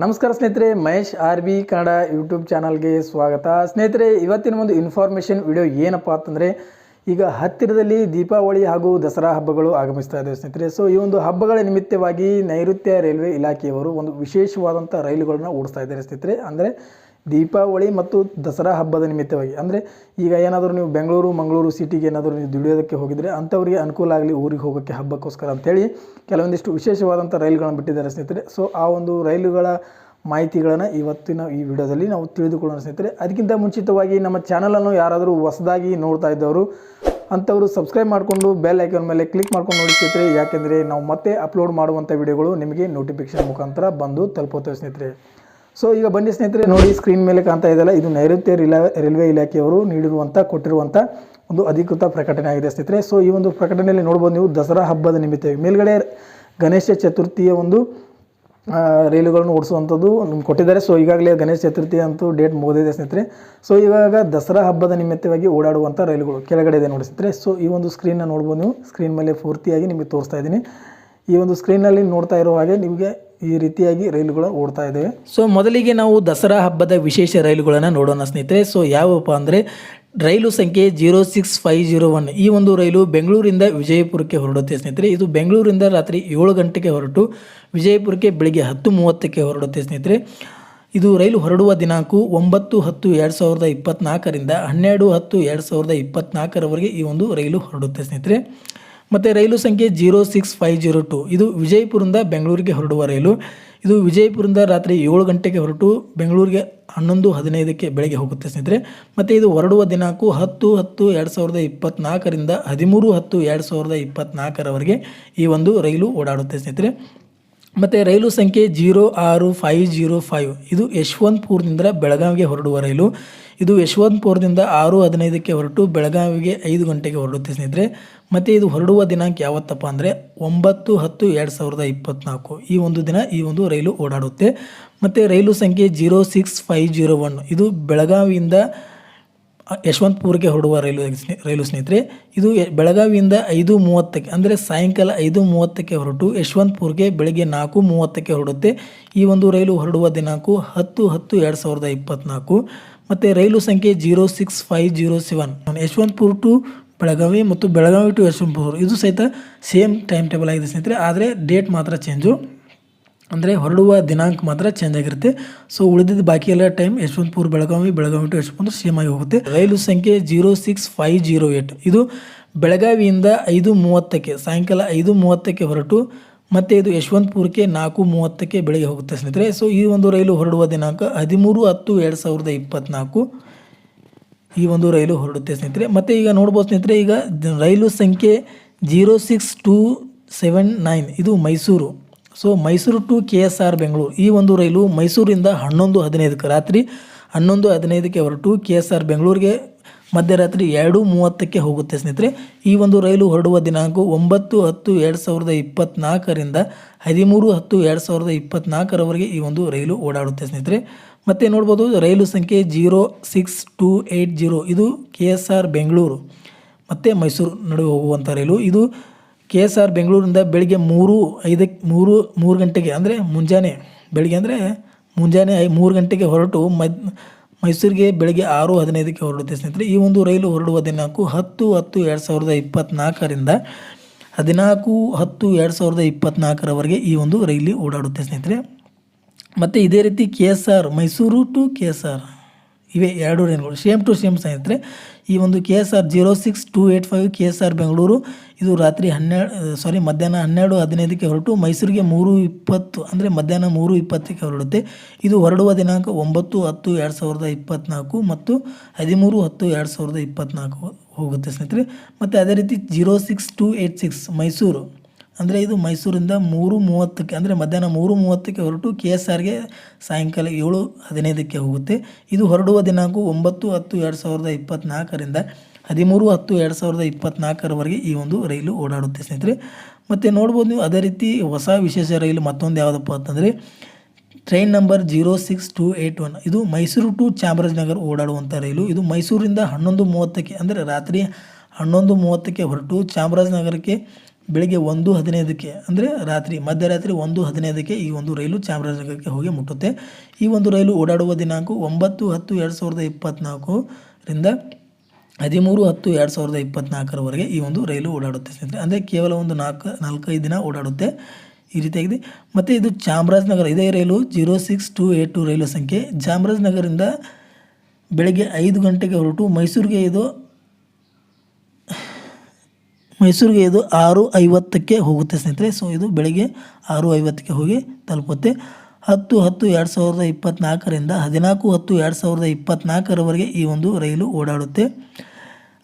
ನಮಸ್ಕಾರ ಸ್ನೇಹಿತರೆ, Mahesh R B Kannada YouTube ಚಾನಲ್ಗೆ ಸ್ವಾಗತ. ಸ್ನೇಹಿತರೆ, ಇವತ್ತಿನ ಒಂದು ಇನ್ಫಾರ್ಮೇಷನ್ ವಿಡಿಯೋ ಏನಪ್ಪ ಅಂತಂದರೆ, ಈಗ ಹತ್ತಿರದಲ್ಲಿ ದೀಪಾವಳಿ ಹಾಗೂ ದಸರಾ ಹಬ್ಬಗಳು ಆಗಮಿಸ್ತಾ ಇದ್ದಾವೆ ಸ್ನೇಹಿತರೆ. ಸೊ ಈ ಒಂದು ಹಬ್ಬಗಳ ನಿಮಿತ್ತವಾಗಿ ನೈಋತ್ಯ ರೈಲ್ವೆ ಇಲಾಖೆಯವರು ಒಂದು ವಿಶೇಷವಾದಂಥ ರೈಲುಗಳನ್ನ ಓಡಿಸ್ತಾ ಇದ್ದಾರೆ ಸ್ನೇಹಿತರೆ. ಅಂದರೆ ದೀಪಾವಳಿ ಮತ್ತು ದಸರಾ ಹಬ್ಬದ ನಿಮಿತ್ತವಾಗಿ. ಅಂದರೆ ಈಗ ಏನಾದರೂ ನೀವು ಬೆಂಗಳೂರು, ಮಂಗಳೂರು ಸಿಟಿಗೆ ಏನಾದರೂ ನೀವು ದುಡಿಯೋದಕ್ಕೆ ಹೋಗಿದರೆ ಅಂಥವರಿಗೆ ಅನುಕೂಲ ಆಗಲಿ ಊರಿಗೆ ಹೋಗೋಕ್ಕೆ ಹಬ್ಬಕ್ಕೋಸ್ಕರ ಅಂತೇಳಿ ಕೆಲವೊಂದಿಷ್ಟು ವಿಶೇಷವಾದಂಥ ರೈಲುಗಳನ್ನು ಬಿಟ್ಟಿದ್ದಾರೆ ಸ್ನೇಹಿತರೆ. ಸೊ ಆ ಒಂದು ರೈಲುಗಳ ಮಾಹಿತಿಗಳನ್ನು ಇವತ್ತಿನ ಈ ವಿಡಿಯೋದಲ್ಲಿ ನಾವು ತಿಳಿದುಕೊಳ್ಳೋಣ ಸ್ನೇಹಿತರೆ. ಅದಕ್ಕಿಂತ ಮುಂಚಿತವಾಗಿ ನಮ್ಮ ಚಾನಲನ್ನು ಯಾರಾದರೂ ಹೊಸದಾಗಿ ನೋಡ್ತಾ ಇದ್ದವರು, ಅಂಥವರು ಸಬ್ಸ್ಕ್ರೈಬ್ ಮಾಡಿಕೊಂಡು ಬೆಲ್ ಐಕನ್ ಮೇಲೆ ಕ್ಲಿಕ್ ಮಾಡ್ಕೊಂಡು ನೋಡಿ ಸ್ನೇಹಿತರೆ. ಯಾಕೆಂದರೆ ನಾವು ಮತ್ತೆ ಅಪ್ಲೋಡ್ ಮಾಡುವಂಥ ವಿಡಿಯೋಗಳು ನಿಮಗೆ ನೋಟಿಫಿಕೇಷನ್ ಮುಖಾಂತರ ಬಂದು ತಲುಪುತ್ತವೆ ಸ್ನೇಹಿತರೆ. ಸೊ ಈಗ ಬನ್ನಿ ಸ್ನೇಹಿತರೆ, ನೋಡಿ ಸ್ಕ್ರೀನ್ ಮೇಲೆ ಕಾಣ್ತಾ ಇದೆಯಲ್ಲ, ಇದು ನೈಋತ್ಯ ರಿಲಾ, ರೈಲ್ವೆ ಇಲಾಖೆಯವರು ನೀಡಿರುವಂಥ ಕೊಟ್ಟಿರುವಂಥ ಒಂದು ಅಧಿಕೃತ ಪ್ರಕಟಣೆ ಆಗಿದೆ ಸ್ನೇಹಿತರೆ. ಸೊ ಈ ಒಂದು ಪ್ರಕಟಣೆಯಲ್ಲಿ ನೋಡ್ಬೋದು ನೀವು ದಸರಾ ಹಬ್ಬದ ನಿಮಿತ್ತ, ಮೇಲ್ಗಡೆ ಗಣೇಶ ಚತುರ್ಥಿಯ ಒಂದು ರೈಲುಗಳನ್ನು ಓಡಿಸುವಂಥದ್ದು ನಿಮ್ಗೆ ಕೊಟ್ಟಿದ್ದಾರೆ. ಸೊ ಈಗಾಗಲೇ ಗಣೇಶ ಚತುರ್ಥಿ ಅಂತೂ ಡೇಟ್ ಮುಗಿದಿದೆ ಸ್ನೇಹಿತರೆ. ಸೊ ಇವಾಗ ದಸರಾ ಹಬ್ಬದ ನಿಮಿತ್ತವಾಗಿ ಓಡಾಡುವಂಥ ರೈಲುಗಳು ಕೆಳಗಡೆ ಇದೆ ನೋಡಿ ಸ್ನೇಹಿತರೆ. ಸೊ ಈ ಒಂದು ಸ್ಕ್ರೀನ್ನ ನೋಡ್ಬೋದು ನೀವು. ಸ್ಕ್ರೀನ್ ಮೇಲೆ ಪೂರ್ತಿಯಾಗಿ ನಿಮಗೆ ತೋರಿಸ್ತಾ ಇದ್ದೀನಿ. ಈ ಒಂದು ಸ್ಕ್ರೀನಲ್ಲಿ ನೋಡ್ತಾ ಇರೋ ಹಾಗೆ ನಿಮಗೆ ಈ ರೀತಿಯಾಗಿ ರೈಲುಗಳು ಓಡ್ತಾ ಇದ್ದಾವೆ ಸೊ ಮೊದಲಿಗೆ ನಾವು ದಸರಾ ಹಬ್ಬದ ವಿಶೇಷ ರೈಲುಗಳನ್ನು ನೋಡೋಣ ಸ್ನೇಹಿತರೆ. ಸೊ ಯಾವಪ್ಪ ಅಂದರೆ ರೈಲು ಸಂಖ್ಯೆ zero six five zero one ಈ ಒಂದು ರೈಲು ಬೆಂಗಳೂರಿಂದ ವಿಜಯಪುರಕ್ಕೆ ಹೊರಡುತ್ತೆ ಸ್ನೇಹಿತರೆ. ಇದು ಬೆಂಗಳೂರಿಂದ ರಾತ್ರಿ ಏಳು ಗಂಟೆಗೆ ಹೊರಟು ವಿಜಯಪುರಕ್ಕೆ ಬೆಳಿಗ್ಗೆ ಹತ್ತು ಮೂವತ್ತಕ್ಕೆ ಹೊರಡುತ್ತೆ ಸ್ನೇಹಿತರೆ. ಇದು ರೈಲು ಹೊರಡುವ ದಿನಾಂಕ ಒಂಬತ್ತು ಹತ್ತು ಎರಡು ಸಾವಿರದ ಇಪ್ಪತ್ತ್ನಾಲ್ಕರಿಂದ ಹನ್ನೆರಡು ಹತ್ತು ಎರಡು ಸಾವಿರದ ಇಪ್ಪತ್ತ್ನಾಲ್ಕರವರೆಗೆ ಈ ಒಂದು ರೈಲು ಹೊರಡುತ್ತೆ ಸ್ನೇಹಿತರೆ. ಮತ್ತು ರೈಲು ಸಂಖ್ಯೆ zero six five zero two. ಇದು ವಿಜಯಪುರದಿಂದ ಬೆಂಗಳೂರಿಗೆ ಹೊರಡುವ ರೈಲು. ಇದು ವಿಜಯಪುರದಿಂದ ರಾತ್ರಿ ಏಳು ಗಂಟೆಗೆ ಹೊರಟು ಬೆಂಗಳೂರಿಗೆ ಹನ್ನೊಂದು ಹದಿನೈದಕ್ಕೆ ಬೆಳಗ್ಗೆ ಹೋಗುತ್ತೆ ಸ್ನೇಹಿತರೆ. ಮತ್ತು ಇದು ಹೊರಡುವ ದಿನಾಂಕ ಹತ್ತು ಹತ್ತು ಎರಡು ಸಾವಿರದ ಇಪ್ಪತ್ತ್ನಾಲ್ಕರಿಂದ ಹದಿಮೂರು ಹತ್ತು ಎರಡು ಸಾವಿರದ ಇಪ್ಪತ್ತ್ನಾಲ್ಕರವರೆಗೆ ಈ ಒಂದು ರೈಲು ಓಡಾಡುತ್ತೆ ಸ್ನೇಹಿತರೆ. ಮತ್ತು ರೈಲು ಸಂಖ್ಯೆ ಜೀರೋ ಆರು ಫೈವ್ ಜೀರೋ ಫೈವ್ ಇದು ಯಶವಂತಪುರದಿಂದ ಬೆಳಗಾವಿಗೆ ಹೊರಡುವ ರೈಲು. ಇದು ಯಶವಂತಪುರದಿಂದ ಆರು ಹದಿನೈದಕ್ಕೆ ಹೊರಟು ಬೆಳಗಾವಿಗೆ ಐದು ಗಂಟೆಗೆ ಹೊರಡುತ್ತೆ ಸ್ನೇಹಿತರೆ. ಮತ್ತು ಇದು ಹೊರಡುವ ದಿನಾಂಕ ಯಾವತ್ತಪ್ಪ ಅಂದರೆ ಒಂಬತ್ತು ಹತ್ತು ಎರಡು ಸಾವಿರದ ಇಪ್ಪತ್ತ್ನಾಲ್ಕು ಈ ಒಂದು ದಿನ ಈ ಒಂದು ರೈಲು ಓಡಾಡುತ್ತೆ. ಮತ್ತು ರೈಲು ಸಂಖ್ಯೆ zero six five zero one ಇದು ಬೆಳಗಾವಿಯಿಂದ ಯಶವಂತಪುರಕ್ಕೆ ಹೊರಡುವ ರೈಲು ರೈಲು ಸ್ನೇಹಿತರೆ, ಇದು ಬೆಳಗಾವಿಯಿಂದ ಐದು ಮೂವತ್ತಕ್ಕೆ, ಅಂದರೆ ಸಾಯಂಕಾಲ ಐದು ಮೂವತ್ತಕ್ಕೆ ಹೊರಟು ಯಶವಂತಪುರಕ್ಕೆ ಬೆಳಗ್ಗೆ ನಾಲ್ಕು ಮೂವತ್ತಕ್ಕೆ ಹೊರಡುತ್ತೆ. ಈ ಒಂದು ರೈಲು ಹೊರಡುವ ದಿನಾಂಕ ಹತ್ತು ಹತ್ತು ಎರಡು ಸಾವಿರದ ಇಪ್ಪತ್ತ್ನಾಲ್ಕು ಮತ್ತು ರೈಲು ಸಂಖ್ಯೆ zero six five zero seven. Yeshwantpur to Belagavi ಮತ್ತು ಬೆಳಗಾವಿ ಟು ಯಶವಂತಪುರ, ಇದು ಸಹಿತ ಸೇಮ್ ಟೈಮ್ ಟೇಬಲ್ ಆಗಿದೆ ಸ್ನೇಹಿತರೆ, ಆದರೆ ಡೇಟ್ ಮಾತ್ರ ಚೇಂಜು. ಅಂದರೆ ಹೊರಡುವ ದಿನಾಂಕ ಮಾತ್ರ ಚೇಂಜ್ ಆಗಿರುತ್ತೆ. ಸೊ ಉಳಿದಿದ್ದ ಬಾಕಿ ಎಲ್ಲ time Yeshwantpur, Belagavi Belagavi to Yeshwantpur same ಆಗಿ ಹೋಗುತ್ತೆ. ರೈಲು ಸಂಖ್ಯೆ zero six five zero eight ಇದು ಬೆಳಗಾವಿಯಿಂದ ಐದು ಮೂವತ್ತಕ್ಕೆ, ಸಾಯಂಕಾಲ ಐದು ಮೂವತ್ತಕ್ಕೆ ಹೊರಟು, ಮತ್ತು ಇದು ಯಶವಂತಪುರಕ್ಕೆ ನಾಲ್ಕು ಮೂವತ್ತಕ್ಕೆ ಬೆಳಗ್ಗೆ ಹೋಗುತ್ತೆ ಸ್ನೇಹಿತರೆ. ಸೊ ಈ ಒಂದು ರೈಲು ಹೊರಡುವ ದಿನಾಂಕ ಹದಿಮೂರು ಹತ್ತು ಎರಡು ಸಾವಿರದ ಇಪ್ಪತ್ತ್ನಾಲ್ಕು ಈ ಒಂದು ರೈಲು ಹೊರಡುತ್ತೆ ಸ್ನೇಹಿತರೆ. ಮತ್ತು ಈಗ ನೋಡ್ಬೋದು ಸ್ನೇಹಿತರೆ, ಈಗ ರೈಲು ಸಂಖ್ಯೆ zero six two seven nine ಇದು Mysuru. So Mysuru to K S R Bengaluru, ಈ ಒಂದು ರೈಲು ಮೈಸೂರಿಂದ ಹನ್ನೊಂದು ಹದಿನೈದಕ್ಕೆ ರಾತ್ರಿ ಹನ್ನೊಂದು ಹದಿನೈದಕ್ಕೆ ಹೊರಟು ಕೆ ಎಸ್ ಆರ್ ಬೆಂಗಳೂರಿಗೆ ಮಧ್ಯರಾತ್ರಿ ಎರಡು ಮೂವತ್ತಕ್ಕೆ ಹೋಗುತ್ತೆ ಸ್ನೇಹಿತರೆ. ಈ ಒಂದು ರೈಲು ಹೊರಡುವ ದಿನಾಂಕ ಒಂಬತ್ತು ಹತ್ತು ಎರಡು ಸಾವಿರದ ಇಪ್ಪತ್ತ್ನಾಲ್ಕರಿಂದ ಹದಿಮೂರು ಹತ್ತು ಎರಡು ಸಾವಿರದ ಇಪ್ಪತ್ತ್ನಾಲ್ಕರವರೆಗೆ ಈ ಒಂದು ರೈಲು ಓಡಾಡುತ್ತೆ ಸ್ನೇಹಿತರೆ. ಮತ್ತು ನೋಡ್ಬೋದು ರೈಲು ಸಂಖ್ಯೆ zero six two eight zero, ಇದು ಕೆ ಎಸ್ ಆರ್ ಬೆಂಗಳೂರು ಮತ್ತು ಮೈಸೂರು ನಡುವೆ ಹೋಗುವಂಥ ರೈಲು. ಇದು ಕೆ ಎಸ್ ಆರ್ ಬೆಂಗಳೂರಿಂದ ಬೆಳಿಗ್ಗೆ ಮೂರು, ಐದಕ್ಕೆ ಮೂರು ಮೂರು ಗಂಟೆಗೆ ಅಂದರೆ ಮುಂಜಾನೆ ಬೆಳಿಗ್ಗೆ ಅಂದರೆ ಮುಂಜಾನೆ ಐ ಮೂರು ಗಂಟೆಗೆ ಹೊರಟು ಮೈಸೂರಿಗೆ ಬೆಳಗ್ಗೆ ಆರು, ಹದಿನೈದಕ್ಕೆ ಹೊರಡುತ್ತೆ ಸ್ನೇಹಿತರೆ. ಈ ಒಂದು ರೈಲು ಹೊರಡುವ ದಿನಾಂಕ ಹತ್ತು ಹತ್ತು, ಎರಡು ಸಾವಿರದ ಇಪ್ಪತ್ತ್ನಾಲ್ಕರಿಂದ ಹದಿನಾಲ್ಕು, ಹತ್ತು, ಎರಡು ಸಾವಿರದ ಇಪ್ಪತ್ತ್ನಾಲ್ಕರವರೆಗೆ ಈ ಒಂದು ರೈಲಿ ಓಡಾಡುತ್ತೆ ಸ್ನೇಹಿತರೆ. ಮತ್ತು ಇದೇ ರೀತಿ K S R Mysuru to K S R ಇವೆ ಎರಡು ರೈಲುಗಳು. ಸೇಮ್ ಟು ಸೇಮ್ ಸ್ನೇಹಿತರೆ. ಈ ಒಂದು K S R zero six two eight five K S R Bengaluru ಇದು ರಾತ್ರಿ ಹನ್ನೆರಡು ಸಾರಿ ಮಧ್ಯಾಹ್ನ ಹನ್ನೆರಡು ಹದಿನೈದಕ್ಕೆ ಹೊರಟು ಮೈಸೂರಿಗೆ ಮೂರು ಇಪ್ಪತ್ತು, ಅಂದರೆ ಮಧ್ಯಾಹ್ನ ಮೂರು ಇಪ್ಪತ್ತಕ್ಕೆ ಹೊರಡುತ್ತೆ. ಇದು ಹೊರಡುವ ದಿನಾಂಕ ಒಂಬತ್ತು ಹತ್ತು ಎರಡು ಸಾವಿರದ ಇಪ್ಪತ್ತ್ನಾಲ್ಕು ಮತ್ತು ಹದಿಮೂರು ಹತ್ತು ಎರಡು ಸಾವಿರದ ಇಪ್ಪತ್ತ್ನಾಲ್ಕು ಹೋಗುತ್ತೆ ಸ್ನೇಹಿತರೆ. ಮತ್ತು ಅದೇ ರೀತಿ zero six two eight six Mysuru. ಅಂದರೆ ಇದು ಮೈಸೂರಿಂದ ಮೂರು ಮೂವತ್ತಕ್ಕೆ, ಅಂದರೆ ಮಧ್ಯಾಹ್ನ ಮೂರು ಮೂವತ್ತಕ್ಕೆ ಹೊರಟು ಕೆ ಎಸ್ ಆರ್ಗೆ ಸಾಯಂಕಾಲ ಏಳು ಹದಿನೈದಕ್ಕೆ ಹೋಗುತ್ತೆ. ಇದು ಹೊರಡುವ ದಿನಾಂಕ ಒಂಬತ್ತು ಹತ್ತು ಎರಡು ಸಾವಿರದ ಇಪ್ಪತ್ತ್ನಾಲ್ಕರಿಂದ ಹದಿಮೂರು ಹತ್ತು ಎರಡು ಸಾವಿರದ ಇಪ್ಪತ್ತ್ನಾಲ್ಕರವರೆಗೆ ಈ ಒಂದು ರೈಲು ಓಡಾಡುತ್ತೆ ಸ್ನೇಹಿತರೆ. ಮತ್ತು ನೋಡ್ಬೋದು ನೀವು ಅದೇ ರೀತಿ ಹೊಸ ವಿಶೇಷ ರೈಲು ಮತ್ತೊಂದು ಯಾವುದಪ್ಪ ಅಂತಂದರೆ train number zero six two eight one. ಇದು ಮೈಸೂರು ಟು ಚಾಮರಾಜನಗರ ಓಡಾಡುವಂಥ ರೈಲು. ಇದು ಮೈಸೂರಿಂದ ಹನ್ನೊಂದು ಮೂವತ್ತಕ್ಕೆ, ಅಂದರೆ ರಾತ್ರಿ ಹನ್ನೊಂದು ಮೂವತ್ತಕ್ಕೆ ಹೊರಟು ಚಾಮರಾಜನಗರಕ್ಕೆ ಬೆಳಿಗ್ಗೆ ಒಂದು ಹದಿನೈದಕ್ಕೆ, ಅಂದರೆ ರಾತ್ರಿ, ಮಧ್ಯರಾತ್ರಿ ಒಂದು ಹದಿನೈದಕ್ಕೆ ಈ ಒಂದು ರೈಲು ಚಾಮರಾಜನಗರಕ್ಕೆ ಹೋಗಿ ಮುಟ್ಟುತ್ತೆ. ಈ ಒಂದು ರೈಲು ಓಡಾಡುವ ದಿನಾಂಕ ಒಂಬತ್ತು ಹತ್ತು ಎರಡು ಸಾವಿರದ ಇಪ್ಪತ್ತ್ನಾಲ್ಕರಿಂದ ಹದಿಮೂರು ಹತ್ತು ಎರಡು ಸಾವಿರದ ಇಪ್ಪತ್ತ್ನಾಲ್ಕರವರೆಗೆ ಈ ಒಂದು ರೈಲು ಓಡಾಡುತ್ತೆ ಸ್ನೇಹಿತರೆ. ಅಂದರೆ ಕೇವಲ ಒಂದು ನಾಲ್ಕು, ನಾಲ್ಕೈದು ದಿನ ಓಡಾಡುತ್ತೆ ಈ ರೀತಿಯಾಗಿದೆ. ಮತ್ತು ಇದು ಚಾಮರಾಜನಗರ, ಇದೇ ರೈಲು zero six two eight two ರೈಲು ಸಂಖ್ಯೆ. ಚಾಮರಾಜನಗರದಿಂದ ಬೆಳಗ್ಗೆ ಐದು ಗಂಟೆಗೆ ಹೊರಟು ಮೈಸೂರಿಗೆ ಇದು ಮೈಸೂರಿಗೆ ಇದು ಆರು ಐವತ್ತಕ್ಕೆ ಹೋಗುತ್ತೆ ಸ್ನೇಹಿತರೆ. ಸೊ ಇದು ಬೆಳಗ್ಗೆ ಆರು ಐವತ್ತಕ್ಕೆ ಹೋಗಿ ತಲುಪುತ್ತೆ. ಹತ್ತು ಹತ್ತು ಎರಡು ಸಾವಿರದ ಇಪ್ಪತ್ತ್ನಾಲ್ಕರಿಂದ ಹದಿನಾಲ್ಕು ಹತ್ತು ಎರಡು ಸಾವಿರದ ಇಪ್ಪತ್ತ್ನಾಲ್ಕರವರೆಗೆ ಈ ಒಂದು ರೈಲು ಓಡಾಡುತ್ತೆ.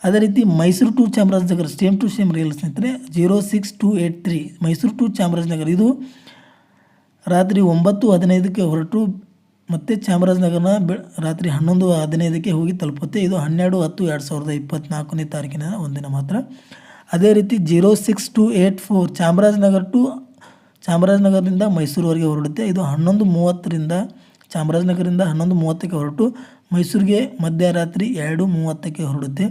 ಅದೇ ರೀತಿ Mysuru to Chamarajanagar, same to same ರೈಲು ಸ್ನೇಹಿತರೆ, zero six two eight three Mysuru to Chamarajanagar. ಇದು ರಾತ್ರಿ ಒಂಬತ್ತು ಹದಿನೈದಕ್ಕೆ ಹೊರಟು ಮತ್ತು ಚಾಮರಾಜನಗರನ ಬೆ, ರಾತ್ರಿ ಹನ್ನೊಂದು ಹದಿನೈದಕ್ಕೆ ಹೋಗಿ ತಲುಪುತ್ತೆ. ಇದು ಹನ್ನೆರಡು ಹತ್ತು ಎರಡು ಸಾವಿರದ ಇಪ್ಪತ್ತ್ನಾಲ್ಕನೇ ತಾರೀಕಿನ ಒಂದಿನ ಮಾತ್ರ. ಅದೇ ರೀತಿ zero six two eight four Chamarajanagar to ಚಾಮರಾಜನಗರದಿಂದ ಮೈಸೂರುವರೆಗೆ ಹೊರಡುತ್ತೆ. ಇದು ಹನ್ನೊಂದು ಮೂವತ್ತರಿಂದ ಚಾಮರಾಜನಗರದಿಂದ ಹನ್ನೊಂದು ಮೂವತ್ತಕ್ಕೆ ಹೊರಟು ಮೈಸೂರಿಗೆ ಮಧ್ಯರಾತ್ರಿ ಎರಡು ಮೂವತ್ತಕ್ಕೆ ಹೊರಡುತ್ತೆ.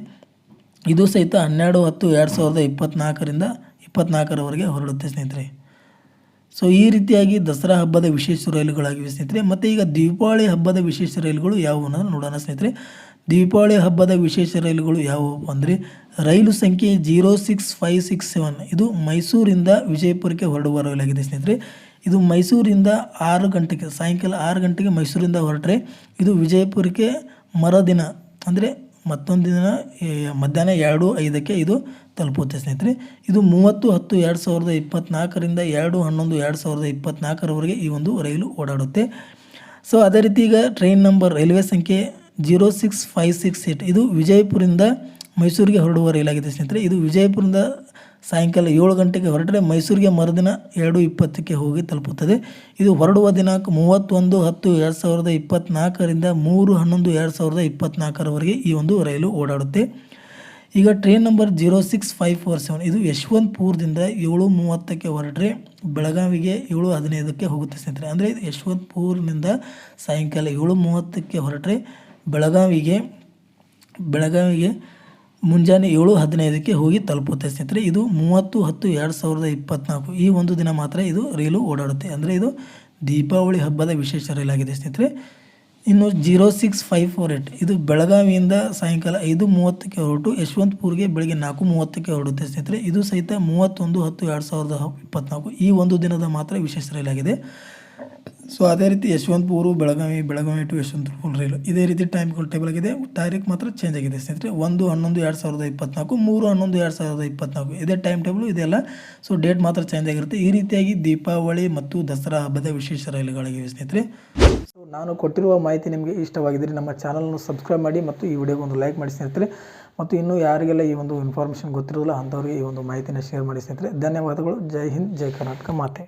ಇದು ಸಹಿತ ಹನ್ನೆರಡು ಹತ್ತು ಎರಡು ಸಾವಿರದ ಇಪ್ಪತ್ತ್ನಾಲ್ಕರಿಂದ ಇಪ್ಪತ್ತ್ನಾಲ್ಕರವರೆಗೆ ಹೊರಡುತ್ತೆ ಸ್ನೇಹಿತರೆ. ಸೊ ಈ ರೀತಿಯಾಗಿ ದಸರಾ ಹಬ್ಬದ ವಿಶೇಷ ರೈಲುಗಳಾಗಿವೆ ಸ್ನೇಹಿತರೆ. ಮತ್ತು ಈಗ ದೀಪಾವಳಿ ಹಬ್ಬದ ವಿಶೇಷ ರೈಲುಗಳು ಯಾವುವು ಅನ್ನೋದನ್ನ ನೋಡೋಣ ಸ್ನೇಹಿತರೆ. ದೀಪಾವಳಿ ಹಬ್ಬದ ವಿಶೇಷ ರೈಲುಗಳು ಯಾವುವು ಅಂದರೆ ರೈಲು ಸಂಖ್ಯೆ zero six five six seven. ಇದು ಮೈಸೂರಿಂದ ವಿಜಯಪುರಕ್ಕೆ ಹೊರಡುವ ರೈಲಾಗಿದೆ ಸ್ನೇಹಿತರೆ. ಇದು ಮೈಸೂರಿಂದ ಆರು ಗಂಟೆಗೆ, ಸಾಯಂಕಾಲ ಆರು ಗಂಟೆಗೆ ಮೈಸೂರಿಂದ ಹೊರಟ್ರೆ ಇದು ವಿಜಯಪುರಕ್ಕೆ ಮರದಿನ ಅಂದರೆ ಮತ್ತೊಂದು ದಿನ ಮಧ್ಯಾಹ್ನ ಎರಡು ಐದಕ್ಕೆ ಇದು ತಲುಪುತ್ತೆ ಸ್ನೇಹಿತರೆ. ಇದು ಮೂವತ್ತು ಹತ್ತು ಎರಡು ಸಾವಿರದ ಇಪ್ಪತ್ತ್ನಾಲ್ಕರಿಂದ ಎರಡು ಹನ್ನೊಂದು ಎರಡು ಸಾವಿರದ ಇಪ್ಪತ್ತ್ನಾಲ್ಕರವರೆಗೆ ಈ ಒಂದು ರೈಲು ಓಡಾಡುತ್ತೆ. ಸೊ ಅದೇ ರೀತಿ ಈಗ ಟ್ರೈನ್ ನಂಬರ್ ರೈಲ್ವೆ ಸಂಖ್ಯೆ zero six five six eight. ಇದು ವಿಜಯಪುರದಿಂದ ಮೈಸೂರಿಗೆ ಹೊರಡುವ ರೈಲಾಗಿದೆ ಸ್ನೇಹಿತರೆ. ಇದು ವಿಜಯಪುರದಿಂದ ಸಾಯಂಕಾಲ ಏಳು ಗಂಟೆಗೆ ಹೊರಟರೆ ಮೈಸೂರಿಗೆ ಮರುದಿನ ಎರಡು ಇಪ್ಪತ್ತಕ್ಕೆ ಹೋಗಿ ತಲುಪುತ್ತದೆ. ಇದು ಹೊರಡುವ ದಿನಾಂಕ ಮೂವತ್ತೊಂದು ಹತ್ತು ಎರಡು ಸಾವಿರದ ಇಪ್ಪತ್ತ್ನಾಲ್ಕರಿಂದ ಮೂರು ಹನ್ನೊಂದು ಎರಡು ಸಾವಿರದ ಇಪ್ಪತ್ತ್ನಾಲ್ಕರವರೆಗೆ ಈ ಒಂದು ರೈಲು ಓಡಾಡುತ್ತೆ. ಈಗ train number zero six five four seven. ಇದು ಯಶವಂತಪುರದಿಂದ ಏಳು ಮೂವತ್ತಕ್ಕೆ ಹೊರಟ್ರೆ ಬೆಳಗಾವಿಗೆ ಏಳು ಹದಿನೈದಕ್ಕೆ ಹೋಗುತ್ತೆ ಸ್ನೇಹಿತರೆ. ಅಂದರೆ ಇದು ಯಶವಂತಪುರದಿಂದ ಸಾಯಂಕಾಲ ಏಳು ಮೂವತ್ತಕ್ಕೆ ಹೊರಟ್ರೆ ಬೆಳಗಾವಿಗೆ ಬೆಳಗಾವಿಗೆ ಮುಂಜಾನೆ ಏಳು ಹದಿನೈದಕ್ಕೆ ಹೋಗಿ ತಲುಪುತ್ತೆ. ಸ್ನೇಹಿತರೆ, ಇದು ಮೂವತ್ತು ಹತ್ತು ಎರಡು ಸಾವಿರದ ಇಪ್ಪತ್ತ್ನಾಲ್ಕು ಈ ಒಂದು ದಿನ ಮಾತ್ರ ಇದು ರೈಲು ಓಡಾಡುತ್ತೆ. ಅಂದರೆ ಇದು ದೀಪಾವಳಿ ಹಬ್ಬದ ವಿಶೇಷ ರೈಲಾಗಿದೆ ಸ್ನೇಹಿತರೆ. ಇನ್ನು zero six five four eight. ಇದು ಬೆಳಗಾವಿಯಿಂದ ಸಾಯಂಕಾಲ ಐದು ಮೂವತ್ತಕ್ಕೆ ಹೊರಟು ಯಶವಂತಪುರ್ಗೆ ಬೆಳಗ್ಗೆ ನಾಲ್ಕು ಮೂವತ್ತಕ್ಕೆ ಹೊರಡುತ್ತೆ ಸ್ನೇಹಿತರೆ. ಇದು ಸಹಿತ ಮೂವತ್ತೊಂದು ಹತ್ತು ಎರಡು ಸಾವಿರದ ಇಪ್ಪತ್ತ್ನಾಲ್ಕು ಈ ಒಂದು ದಿನದ ಮಾತ್ರ ವಿಶೇಷ ರೈಲಾಗಿದೆ. ಸೊ ಅದೇ ರೀತಿ ಯಶವಂತಪುರು, ಬೆಳಗಾವಿ ಬೆಳಗಾವಿ ಟು ಯಶವಂತಪುರ ರೈಲು ಇದೇ ರೀತಿ ಟೈಮ್ ಟೇಬಲ್ ಆಗಿದೆ. ತಾರೀಕು ಮಾತ್ರ ಚೇಂಜ್ ಆಗಿದೆ ಸ್ನೇಹಿತರೆ. ಒಂದು, ಹನ್ನೊಂದು, ಎರಡು ಸಾವಿರದ ಇಪ್ಪತ್ನಾಲ್ಕು, ಮೂರು, ಹನ್ನೊಂದು, ಎರಡು ಸಾವಿರದ ಇಪ್ಪತ್ನಾಲ್ಕು ಇದೇ ಟೈಮ್ ಟೇಬಲ್ ಇದೆಲ್ಲ ಸೊ ಡೇಟ್ ಮಾತ್ರ ಚೇಂಜ್ ಆಗಿರುತ್ತೆ. ಈ ರೀತಿಯಾಗಿ ದೀಪಾವಳಿ ಮತ್ತು ದಸರಾ ಹಬ್ಬದ ವಿಶೇಷ ರೈಲುಗಳಾಗಿವೆ ಸ್ನೇಹಿತರೆ. ಸೊ ನಾನು ಕೊಟ್ಟಿರುವ ಮಾಹಿತಿ ನಿಮಗೆ ಇಷ್ಟವಾಗಿದ್ದರೆ ನಮ್ಮ ಚಾನಲ್ನ ಸಬ್ಸ್ಕ್ರೈಬ್ ಮಾಡಿ ಮತ್ತು ಈ ವಿಡಿಯೋಗೆ ಒಂದು ಲೈಕ್ ಮಾಡಿ ಸ್ನೇಹಿತರೆ. ಮತ್ತು ಇನ್ನೂ ಯಾರಿಗೆಲ್ಲ ಈ ಒಂದು ಇನ್ಫಾರ್ಮೇಷನ್ ಗೊತ್ತಿರೋಲ್ಲ ಅಂಥವ್ರಿಗೆ ಈ ಒಂದು ಮಾಹಿತಿನ ಶೇರ್ ಮಾಡಿ ಸ್ನೇಹಿತರೆ. ಧನ್ಯವಾದಗಳು. ಜೈ ಹಿಂದ್, ಜೈ ಕರ್ನಾಟಕ. ಮಾತೆ.